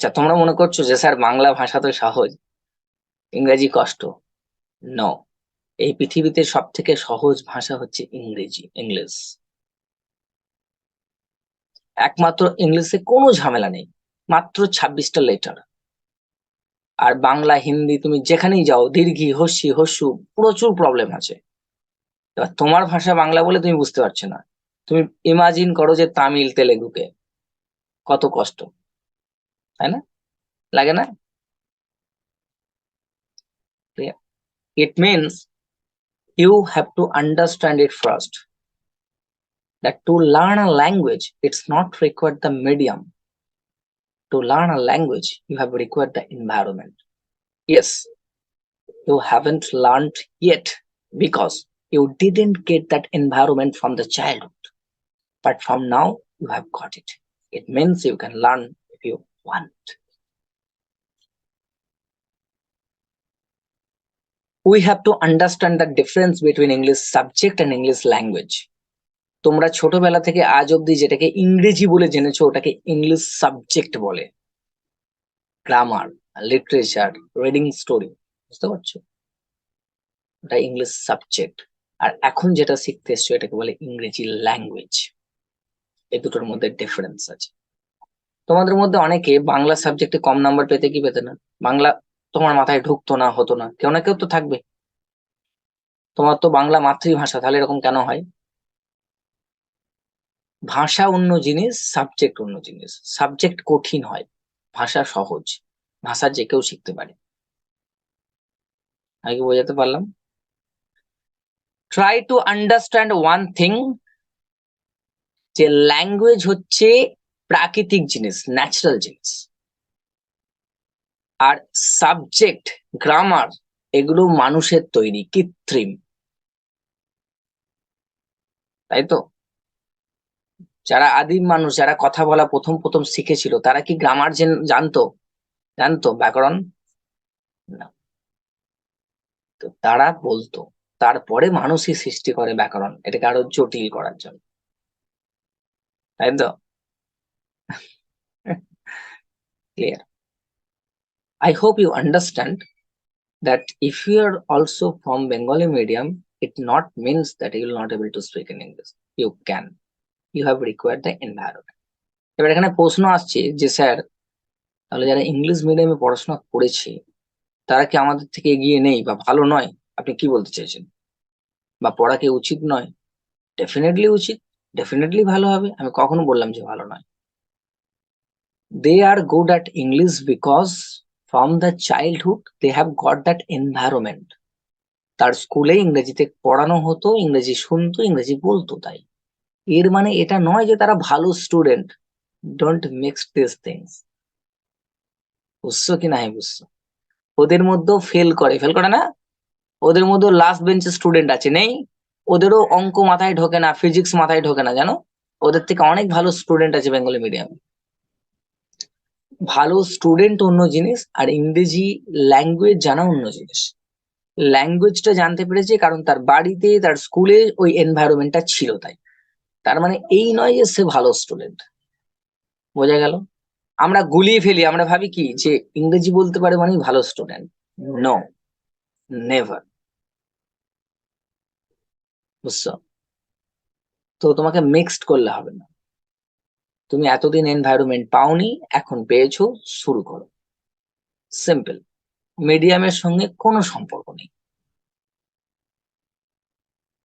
আচ্ছা তোমরা মনে করছ যে স্যার বাংলা ভাষা তো সহজ? ইংরেজি কষ্ট? ন এই পৃথিবীতে সব থেকে সহজ ভাষা হচ্ছে ইংরেজি, ইংলিশ। একমাত্র ইংলিশে কোনো ঝামেলা নেই, মাত্র ছাব্বিশটা লেটার আর বাংলা, হিন্দি, তুমি যেখানেই যাও, দীর্ঘি, হস্যি, হস্যু, প্রচুর প্রবলেম আছে। এবার তোমার ভাষা বাংলা বলে তুমি বুঝতে পারছ না। তুমি ইমাজিন করো যে তামিল, তেলেগুকে। কত কষ্ট। তাই না লাগে না it means you have to understand it first that to learn a language it's not required the medium to learn a language you have required the environment yes you haven't learned yet because you didn't get that environment from the childhood but from now you have got it it means you can learn if you want. We have to understand the difference between english subject and english language. তোমরা ছোটবেলা থেকে আজ অব্দি যেটাকে ইংরেজি বলে জেনেছো, ওটাকে ইংলিশ সাবজেক্ট বলে। গ্রামার লিটারেচার রিডিং স্টোরি বুঝতে পারছ? ওটা ইংলিশ সাবজেক্ট আর এখন যেটা শিখতে এসছো, এটাকে বলে ইংরেজি ল্যাঙ্গুয়েজ এই দুটোর মধ্যে ডিফারেন্স আছে। তোমাদের মধ্যে অনেকে বাংলা সাবজেক্টে কম নাম্বার পেতে কি পেতে না? বাংলা তোমার মাথায় ঢুকতো না, হতো না। কেউ না কেউ তো থাকবে। তোমার তো বাংলা মাতৃভাষা, তাহলে এরকম কেন হয়? ভাষা অন্য জিনিস সাবজেক্ট অন্য জিনিস। সাবজেক্ট কঠিন হয়। ভাষা সহজ। ভাষা যে কেউ শিখতে পারে। আগে বোঝাতে পারলাম? Try to understand one thing যে ল্যাঙ্গুয়েজ হচ্ছে প্রাকৃতিক জিনিস ন্যাচারাল জিনিস। আর সাবজেক্ট গ্রামার এগুলো মানুষের তৈরি, কৃত্রিম। তাই তো? যারা আদিম মানুষ, যারা কথা বলা প্রথম প্রথম শিখেছিল, তারা কি গ্রামার জানতো? জানতো, ব্যাকরণ? না। তো তারা বলতো, তারপরে মানুষই সৃষ্টি করে ব্যাকরণ, এটাকে আরও জটিল করার জন্য। তাই তো? Clear I hope you understand that if you are also from Bengali medium, it not means that you will not able to speak in English. You can. You have required the environment. এবার এখানে প্রশ্ন আসছে যে sir তাহলে যারা English মিডিয়ামে তারা কি আমাদের থেকে এগিয়ে নেই বা ভালো নয় আপনি কি বলতে চাইছেন বা পড়া কি উচিত নয় ডেফিনেটলি উচিত ডেফিনেটলি ভালো হবে আমি কখনো বললাম যে ভালো নয় they are good at English because from the childhood they have got that environment তার স্কুলে ইংরেজিতে পড়ানো হতো, ইংরেজি শুনতো, ইংরেজি বলতো তাই। এর মানে এটা নয় যে তারা ভালো student don't mix this things বুঝছ কি নাই বুঝছ। ওদের মধ্যেও ফেল করে। ফেল করে না? ওদের মধ্যেও লাস্ট বেঞ্চের স্টুডেন্ট আছে। নেই? ওদেরও অঙ্ক মাথায় ঢোকে না ফিজিক্স মাথায় ঢোকে না, জানো? ওদের থেকে অনেক ভালো স্টুডেন্ট আছে বেঙ্গলি মিডিয়ামে ভালো স্টুডেন্ট অন্য জিনিস আর ইংরেজি ল্যাঙ্গুয়েজ জানা অন্য জিনিস। ল্যাঙ্গুয়েজটা জানতে পেরেছে কারণ তার বাড়িতে, তার স্কুলে ওই এনভায়রনমেন্টটা ছিল তাই। তার মানে এই নয় যে সে ভালো স্টুডেন্ট বোঝা গেল? আমরা গুলিয়ে ফেলি, আমরা ভাবি কি যে ইংরেজি বলতে পারে মানে ভালো স্টুডেন্ট নো নেভার বুঝছ? তো তোমাকে মিক্সড করলে হবে না। তুমি এতদিন এনভায়রনমেন্ট পাওনি এখন পেয়েছ শুরু করো। সিম্পল মিডিয়ামের সঙ্গে কোনো সম্পর্ক নেই।